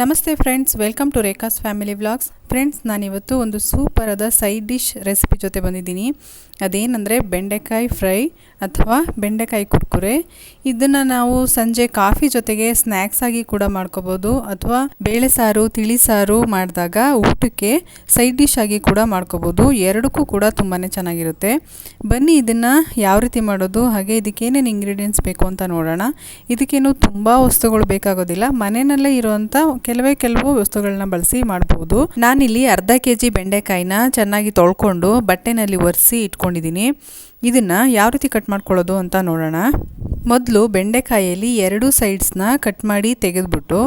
ನಮಸ್ತೆ friends welcome to Rekha's family vlogs friends ನಾನಿವತ್ತು ಒಂದು ಸೂಪರಾದ ಸೈಡ್ ಡಿಶ್ ರೆಸಿಪಿ ಜೊತೆ ಬಂದಿದ್ದೀನಿ. ಅದೇನೆಂದರೆ ಬೆಂಡೆಕಾಯಿ ಫ್ರೈ ಅಥವಾ ಬೆಂಡೆಕಾಯಿ ಕುರ್ಕುರೆ. ಇದನ್ನು ನಾವು ಸಂಜೆ ಕಾಫಿ ಜೊತೆಗೆ ಸ್ನ್ಯಾಕ್ಸ್ ಆಗಿ ಕೂಡ ಮಾಡ್ಕೋಬೋದು. ಅಥವಾ ಬೇಳೆ ಸಾರು, ತಿಳಿ ಸಾರು ಮಾಡಿದಾಗ ಊಟಕ್ಕೆ ಸೈಡ್ ಡಿಶ್ ಆಗಿ ಕೂಡ ಮಾಡ್ಕೋಬೋದು. ಎರಡಕ್ಕೂ ಕೂಡ ತುಂಬಾ ಚೆನ್ನಾಗಿರುತ್ತೆ. ಬನ್ನಿ ಇದನ್ನು ಯಾವ ರೀತಿ ಮಾಡೋದು, ಹಾಗೆ ಇದಕ್ಕೆ ಏನೇನು ಇಂಗ್ರೀಡಿಯೆಂಟ್ಸ್ ಬೇಕು ಅಂತ ನೋಡೋಣ. ಇದಕ್ಕೇನು ತುಂಬ ವಸ್ತುಗಳು ಬೇಕಾಗೋದಿಲ್ಲ. ಮನೆಯಲ್ಲೇ ಇರುವಂಥ ಕೆಲವೇ ಕೆಲವು ವಸ್ತುಗಳನ್ನ ಬಳಸಿ ಮಾಡ್ಬೋದು. ನಾನಿಲ್ಲಿ ಅರ್ಧ ಕೆ ಜಿ ಬೆಂಡೆಕಾಯಿನ ಚೆನ್ನಾಗಿ ತೊಳ್ಕೊಂಡು ಬಟ್ಟೆನಲ್ಲಿ ಒರೆಸಿ ಇಟ್ಕೊಂಡಿದ್ದೀನಿ. ಇದನ್ನು ಯಾವ ರೀತಿ ಕಟ್ ಮಾಡ್ಕೊಳ್ಳೋದು ಅಂತ ನೋಡೋಣ. ಮೊದಲು ಬೆಂಡೆಕಾಯಲ್ಲಿ ಎರಡು ಸೈಡ್ಸ್ನ ಕಟ್ ಮಾಡಿ ತೆಗೆದುಬಿಟ್ಟು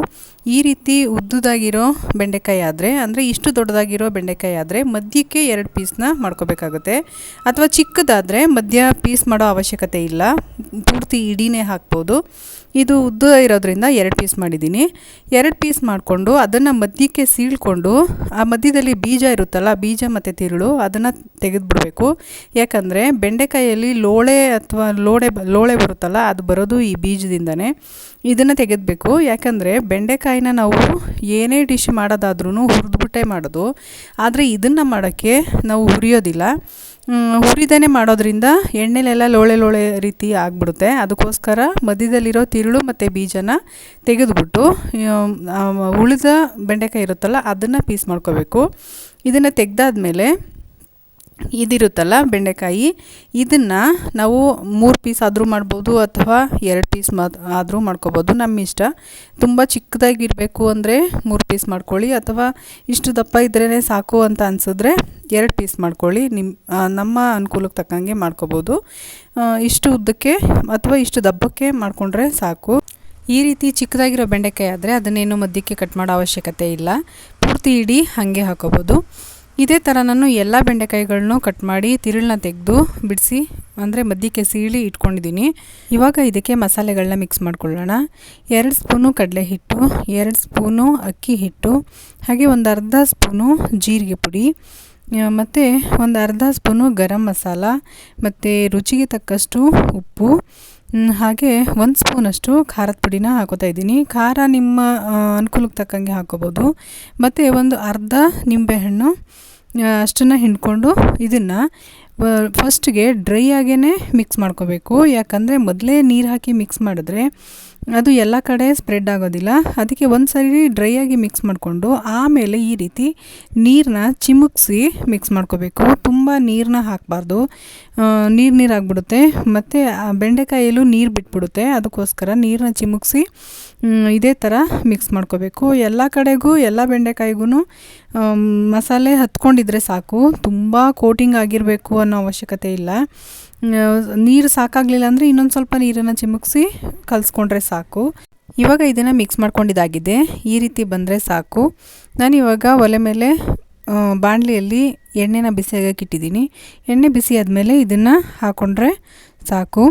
ಈ ರೀತಿ ಉದ್ದುದಾಗಿರೋ ಬೆಂಡೆಕಾಯಿ ಆದರೆ, ಅಂದರೆ ಇಷ್ಟು ದೊಡ್ಡದಾಗಿರೋ ಬೆಂಡೆಕಾಯಿ ಆದರೆ ಮಧ್ಯಕ್ಕೆ ಎರಡು ಪೀಸ್ನ ಮಾಡ್ಕೋಬೇಕಾಗುತ್ತೆ. ಅಥವಾ ಚಿಕ್ಕದಾದರೆ ಮಧ್ಯ ಪೀಸ್ ಮಾಡೋ ಅವಶ್ಯಕತೆ ಇಲ್ಲ. ಪೂರ್ತಿ ಇಡೀನೇ ಹಾಕ್ಬೋದು. ಇದು ಉದ್ದ ಇರೋದ್ರಿಂದ ಎರಡು ಪೀಸ್ ಮಾಡಿದ್ದೀನಿ. ಎರಡು ಪೀಸ್ ಮಾಡಿಕೊಂಡು ಅದನ್ನು ಮಧ್ಯಕ್ಕೆ ಸೀಳ್ಕೊಂಡು ಆ ಮಧ್ಯದಲ್ಲಿ ಬೀಜ ಇರುತ್ತಲ್ಲ, ಬೀಜ ಮತ್ತು ತಿರುಳು ಅದನ್ನು ತೆಗೆದುಬಿಡಬೇಕು. ಯಾಕಂದರೆ ಬೆಂಡೆಕಾಯಲ್ಲಿ ಲೋಳೆ ಅಥವಾ ಲೋಳೆ ಲೋಳೆ ಬರುತ್ತಲ್ಲ, ಅದು ಬರೋದು ಈ ಬೀಜದಿಂದನೇ. ಇದನ್ನು ತೆಗೆದಬೇಕು. ಯಾಕಂದರೆ ಬೆಂಡೆಕಾಯಿನ ನಾವು ಏನೇ ಡಿಶ್ ಮಾಡೋದಾದ್ರೂ ಹುರಿದ್ಬಿಟ್ಟೆ ಮಾಡೋದು. ಆದರೆ ಇದನ್ನು ಮಾಡೋಕ್ಕೆ ನಾವು ಹುರಿಯೋದಿಲ್ಲ. ಹುರಿದೇ ಮಾಡೋದ್ರಿಂದ ಎಣ್ಣೆಲೆಲ್ಲ ಲೋಳೆ ಲೋಳೆ ರೀತಿ ಆಗಿಬಿಡುತ್ತೆ. ಅದಕ್ಕೋಸ್ಕರ ಮಧ್ಯದಲ್ಲಿರೋ ತಿರುಳು ಮತ್ತು ಬೀಜನ ತೆಗೆದುಬಿಟ್ಟು ಉಳಿದ ಬೆಂಡೆಕಾಯಿ ಇರುತ್ತಲ್ಲ, ಅದನ್ನು ಪೀಸ್ ಮಾಡ್ಕೋಬೇಕು. ಇದನ್ನು ತೆಗೆದಾದ್ಮೇಲೆ ಇದಿರುತ್ತಲ್ಲ ಬೆಂಡೆಕಾಯಿ, ಇದನ್ನು ನಾವು ಮೂರು ಪೀಸ್ ಆದರೂ ಮಾಡ್ಬೋದು ಅಥವಾ ಎರಡು ಪೀಸ್ ಮಾತ್ ಆದರೂ ಮಾಡ್ಕೋಬೋದು ನಮ್ಮ ಇಷ್ಟ. ತುಂಬ ಚಿಕ್ಕದಾಗಿರಬೇಕು ಅಂದರೆ ಮೂರು ಪೀಸ್ ಮಾಡ್ಕೊಳ್ಳಿ, ಅಥವಾ ಇಷ್ಟು ದಪ್ಪ ಇದ್ರೇ ಸಾಕು ಅಂತ ಅನಿಸಿದ್ರೆ ಎರಡು ಪೀಸ್ ಮಾಡ್ಕೊಳ್ಳಿ ನಿಮ್ಮ ನಮ್ಮ ಅನುಕೂಲಕ್ಕೆ ತಕ್ಕಂಗೆ ಮಾಡ್ಕೋಬೋದು. ಇಷ್ಟು ಉದ್ದಕ್ಕೆ ಅಥವಾ ಇಷ್ಟು ದಪ್ಪಕ್ಕೆ ಮಾಡಿಕೊಂಡ್ರೆ ಸಾಕು. ಈ ರೀತಿ ಚಿಕ್ಕದಾಗಿರೋ ಬೆಂಡೆಕಾಯಿ ಆದರೆ ಅದನ್ನೇನು ಮಧ್ಯಕ್ಕೆ ಕಟ್ ಮಾಡೋ ಅವಶ್ಯಕತೆ ಇಲ್ಲ. ಪೂರ್ತಿ ಇಡೀ, ಹಾಗೆ ಹಾಕೋಬೋದು. ಇದೇ ಥರ ನಾನು ಎಲ್ಲ ಬೆಂಡೆಕಾಯಿಗಳನ್ನು ಕಟ್ ಮಾಡಿ ತಿರುಳನ್ನ ತೆಗೆದು ಬಿಡಿಸಿ, ಅಂದರೆ ಮಧ್ಯಕ್ಕೆ ಸೀಳಿ ಇಟ್ಕೊಂಡಿದ್ದೀನಿ ಇವಾಗ ಇದಕ್ಕೆ ಮಸಾಲೆಗಳನ್ನ ಮಿಕ್ಸ್ ಮಾಡ್ಕೊಳ್ಳೋಣ. ಎರಡು ಸ್ಪೂನು ಕಡಲೆ ಹಿಟ್ಟು, ಎರಡು ಸ್ಪೂನು ಅಕ್ಕಿ ಹಿಟ್ಟು, ಹಾಗೆ ಒಂದು ಅರ್ಧ ಸ್ಪೂನು ಜೀರಿಗೆ ಪುಡಿ ಮತ್ತು ಒಂದು ಅರ್ಧ ಸ್ಪೂನು ಗರಂ ಮಸಾಲ, ಮತ್ತು ರುಚಿಗೆ ತಕ್ಕಷ್ಟು ಉಪ್ಪು ಹಾಗೆ ಒಂದು ಸ್ಪೂನಷ್ಟು ಖಾರದ ಪುಡಿನ ಹಾಕೋತಾ ಇದ್ದೀನಿ. ಖಾರ ನಿಮ್ಮ ಅನುಕೂಲಕ್ಕೆ ತಕ್ಕಂಗೆ ಹಾಕೋಬೋದು. ಮತ್ತು ಒಂದು ಅರ್ಧ ನಿಂಬೆಹಣ್ಣು ಅಷ್ಟನ್ನು ಹಿಂಡ್ಕೊಂಡು ಇದನ್ನು ಫಸ್ಟ್ಗೆ ಡ್ರೈ ಆಗೇ ಮಿಕ್ಸ್ ಮಾಡ್ಕೋಬೇಕು. ಯಾಕಂದರೆ ಮೊದಲೇ ನೀರು ಹಾಕಿ ಮಿಕ್ಸ್ ಮಾಡಿದ್ರೆ ಅದು ಎಲ್ಲ ಕಡೆ ಸ್ಪ್ರೆಡ್ ಆಗೋದಿಲ್ಲ. ಅದಕ್ಕೆ ಒಂದು ಸರಿ ಡ್ರೈ ಆಗಿ ಮಿಕ್ಸ್ ಮಾಡಿಕೊಂಡು ಆಮೇಲೆ ಈ ರೀತಿ ನೀರನ್ನ ಚಿಮುಕ್ಸಿ ಮಿಕ್ಸ್ ಮಾಡ್ಕೋಬೇಕು. ತುಂಬ ನೀರನ್ನ ಹಾಕಬಾರ್ದು. ನೀರು ನೀರಾಗ್ಬಿಡುತ್ತೆ ಮತ್ತು ಬೆಂಡೆಕಾಯಲ್ಲೂ ನೀರು ಬಿಟ್ಬಿಡುತ್ತೆ. ಅದಕ್ಕೋಸ್ಕರ ನೀರನ್ನ ಚಿಮುಕ್ಸಿ ಇದೇ ಥರ ಮಿಕ್ಸ್ ಮಾಡ್ಕೋಬೇಕು. ಎಲ್ಲ ಕಡೆಗೂ, ಎಲ್ಲ ಬೆಂಡೆಕಾಯಿಗೂ ಮಸಾಲೆ ಹತ್ಕೊಂಡಿದ್ರೆ ಸಾಕು. ತುಂಬ ಕೋಟಿಂಗ್ ಆಗಿರಬೇಕು ಅನ್ನೋ ಅವಶ್ಯಕತೆ ಇಲ್ಲ. ನೀರು ಸಾಕಾಗಲಿಲ್ಲ ಅಂದರೆ ಇನ್ನೊಂದು ಸ್ವಲ್ಪ ನೀರನ್ನು ಚಿಮುಕ್ಸಿ ಕಲಿಸ್ಕೊಂಡ್ರೆ ಸಾಕು. ಇವಾಗ ಇದನ್ನು ಮಿಕ್ಸ್ ಮಾಡ್ಕೊಂಡಿದ್ದಾಗಿದೆ. ಈ ರೀತಿ ಬಂದರೆ ಸಾಕು. ನಾನು ಇವಾಗ ಒಲೆ ಮೇಲೆ ಬಾಣಲಿಯಲ್ಲಿ ಎಣ್ಣೆನ ಬಿಸಿಯಾಗಕ್ಕೆ ಇಟ್ಟಿದ್ದೀನಿ. ಎಣ್ಣೆ ಬಿಸಿ ಆದಮೇಲೆ ಇದನ್ನು ಹಾಕ್ಕೊಂಡ್ರೆ ಸಾಕು.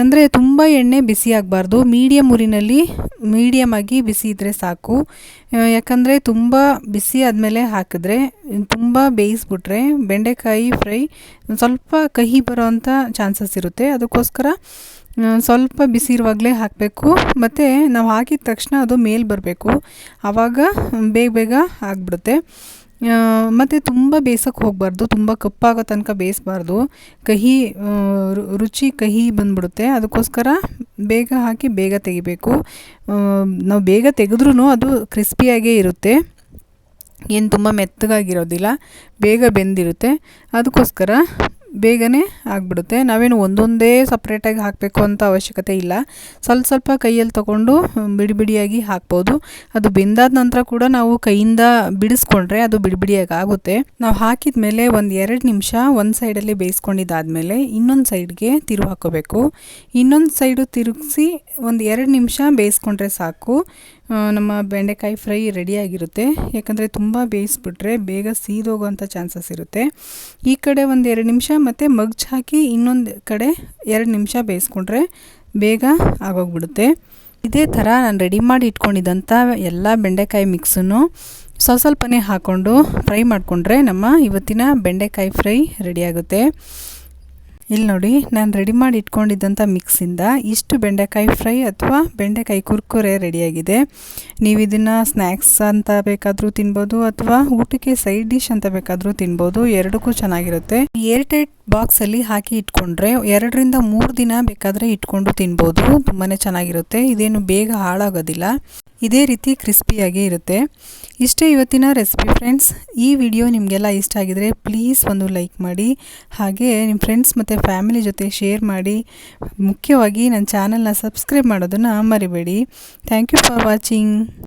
ಅಂದರೆ ತುಂಬ ಎಣ್ಣೆ ಬಿಸಿ ಆಗಬಾರ್ದು. ಮೀಡಿಯಮ್ ಉರಿನಲ್ಲಿ ಮೀಡಿಯಮ್ ಆಗಿ ಬಿಸಿ ಇದ್ದರೆ ಸಾಕು. ಯಾಕಂದರೆ ತುಂಬ ಬಿಸಿ ಆದಮೇಲೆ ಹಾಕಿದ್ರೆ, ತುಂಬ ಬೇಯಿಸ್ಬಿಟ್ರೆ ಬೆಂಡೆಕಾಯಿ ಫ್ರೈ ಸ್ವಲ್ಪ ಕಹಿ ಬರೋವಂಥ ಚಾನ್ಸಸ್ ಇರುತ್ತೆ. ಅದಕ್ಕೋಸ್ಕರ ಸ್ವಲ್ಪ ಬಿಸಿ ಇರುವಾಗಲೇ ಹಾಕಬೇಕು. ಮತ್ತು ನಾವು ಹಾಕಿದ ತಕ್ಷಣ ಅದು ಮೇಲೆ ಬರಬೇಕು. ಆವಾಗ ಬೇಗ ಬೇಗ ಆಗಿಬಿಡುತ್ತೆ. ಮತ್ತು ತುಂಬ ಬೇಯಿಸೋಕ್ಕೆ ಹೋಗಬಾರ್ದು, ತುಂಬ ಕಪ್ಪಾಗೋ ತನಕ ಬೇಯಿಸ್ಬಾರ್ದು ಕಹಿ ರುಚಿ ಕಹಿ ಬಂದ್ಬಿಡುತ್ತೆ. ಅದಕ್ಕೋಸ್ಕರ ಬೇಗ ಹಾಕಿ ಬೇಗ ತೆಗಿಬೇಕು. ನಾವು ಬೇಗ ತೆಗೆದ್ರೂ ಅದು ಕ್ರಿಸ್ಪಿಯಾಗೇ ಇರುತ್ತೆ. ಏನು ತುಂಬ ಮೆತ್ತಗಾಗಿರೋದಿಲ್ಲ, ಬೇಗ ಬೆಂದಿರುತ್ತೆ. ಅದಕ್ಕೋಸ್ಕರ ಬೇಗನೆ ಆಗಿಬಿಡುತ್ತೆ. ನಾವೇನು ಒಂದೊಂದೇ ಸಪ್ರೇಟಾಗಿ ಹಾಕಬೇಕು ಅಂತ ಅವಶ್ಯಕತೆ ಇಲ್ಲ. ಸ್ವಲ್ಪ ಸ್ವಲ್ಪ ಕೈಯಲ್ಲಿ ತಗೊಂಡು ಬಿಡಿ ಬಿಡಿಯಾಗಿ ಹಾಕ್ಬೋದು. ಅದು ಬೆಂದಾದ ನಂತರ ಕೂಡ ನಾವು ಕೈಯಿಂದ ಬಿಡಿಸ್ಕೊಂಡ್ರೆ ಅದು ಬಿಡಿ ಬಿಡಿಯಾಗಿ ಆಗುತ್ತೆ. ನಾವು ಹಾಕಿದ ಮೇಲೆ ಒಂದು ಎರಡು ನಿಮಿಷ ಒಂದು ಸೈಡಲ್ಲಿ ಬೇಯಿಸ್ಕೊಂಡಿದ್ದಾದಮೇಲೆ ಇನ್ನೊಂದು ಸೈಡ್ಗೆ ತಿರು ಹಾಕೋಬೇಕು ಇನ್ನೊಂದು ಸೈಡು ತಿರುಗಿಸಿ ಒಂದು ಎರಡು ನಿಮಿಷ ಬೇಯಿಸ್ಕೊಂಡ್ರೆ ಸಾಕು. ನಮ್ಮ ಬೆಂಡೆಕಾಯಿ ಫ್ರೈ ರೆಡಿಯಾಗಿರುತ್ತೆ. ಯಾಕಂದರೆ ತುಂಬ ಬೇಯಿಸ್ಬಿಟ್ರೆ ಬೇಗ ಸೀದೋಗೋವಂಥ ಚಾನ್ಸಸ್ ಇರುತ್ತೆ. ಈ ಕಡೆ ಒಂದು ಎರಡು ನಿಮಿಷ ಮತ್ತು ಮಗ್ಜ್ ಹಾಕಿ ಇನ್ನೊಂದು ಕಡೆ ಎರಡು ನಿಮಿಷ ಬೇಯಿಸ್ಕೊಂಡ್ರೆ ಬೇಗ ಆಗೋಗ್ಬಿಡುತ್ತೆ. ಇದೇ ಥರ ನಾನು ರೆಡಿ ಮಾಡಿ ಇಟ್ಕೊಂಡಿದ್ದಂಥ ಎಲ್ಲ ಬೆಂಡೆಕಾಯಿ ಮಿಕ್ಸನ್ನು ಸ್ವಲ್ಪ ಸ್ವಲ್ಪನೇ ಹಾಕ್ಕೊಂಡು ಫ್ರೈ ಮಾಡಿಕೊಂಡ್ರೆ ನಮ್ಮ ಇವತ್ತಿನ ಬೆಂಡೆಕಾಯಿ ಫ್ರೈ ರೆಡಿಯಾಗುತ್ತೆ ಇಲ್ಲಿ ನೋಡಿ, ನಾನು ರೆಡಿ ಮಾಡಿ ಇಟ್ಕೊಂಡಿದ್ದಂಥ ಮಿಕ್ಸಿಂದ ಇಷ್ಟು ಬೆಂಡೆಕಾಯಿ ಫ್ರೈ ಅಥವಾ ಬೆಂಡೆಕಾಯಿ ಕುರ್ಕುರೆ ರೆಡಿಯಾಗಿದೆ ನೀವು ಇದನ್ನು ಸ್ನ್ಯಾಕ್ಸ್ ಅಂತ ಬೇಕಾದರೂ ತಿನ್ಬೋದು ಅಥವಾ ಊಟಕ್ಕೆ ಸೈಡ್ ಡಿಶ್ ಅಂತ ಬೇಕಾದರೂ ತಿನ್ಬೋದು, ಎರಡಕ್ಕೂ ಚೆನ್ನಾಗಿರುತ್ತೆ. ಏರ್ ಟೈಟ್ ಬಾಕ್ಸಲ್ಲಿ ಹಾಕಿ ಇಟ್ಕೊಂಡ್ರೆ ಎರಡರಿಂದ ಮೂರು ದಿನ ಬೇಕಾದರೆ ಇಟ್ಕೊಂಡು ತಿನ್ಬೋದು. ತುಂಬಾ ಚೆನ್ನಾಗಿರುತ್ತೆ. ಇದೇನು ಬೇಗ ಹಾಳಾಗೋದಿಲ್ಲ. ಇದೇ ರೀತಿ ಕ್ರಿಸ್ಪಿಯಾಗಿ ಇರುತ್ತೆ. ಇಷ್ಟೇ ಇವತ್ತಿನ ರೆಸಿಪಿ ಫ್ರೆಂಡ್ಸ್. ಈ ವಿಡಿಯೋ ನಿಮಗೆಲ್ಲ ಇಷ್ಟ ಆಗಿದರೆ ಪ್ಲೀಸ್ ಒಂದು ಲೈಕ್ ಮಾಡಿ. ಹಾಗೆ ನಿಮ್ಮ ಫ್ರೆಂಡ್ಸ್ ಮತ್ತು ಫ್ಯಾಮಿಲಿ ಜೊತೆ ಶೇರ್ ಮಾಡಿ. ಮುಖ್ಯವಾಗಿ ನನ್ನ ಚಾನಲ್ನ ಸಬ್ಸ್ಕ್ರೈಬ್ ಮಾಡೋದನ್ನು ಮರಿಬೇಡಿ. Thank you for watching.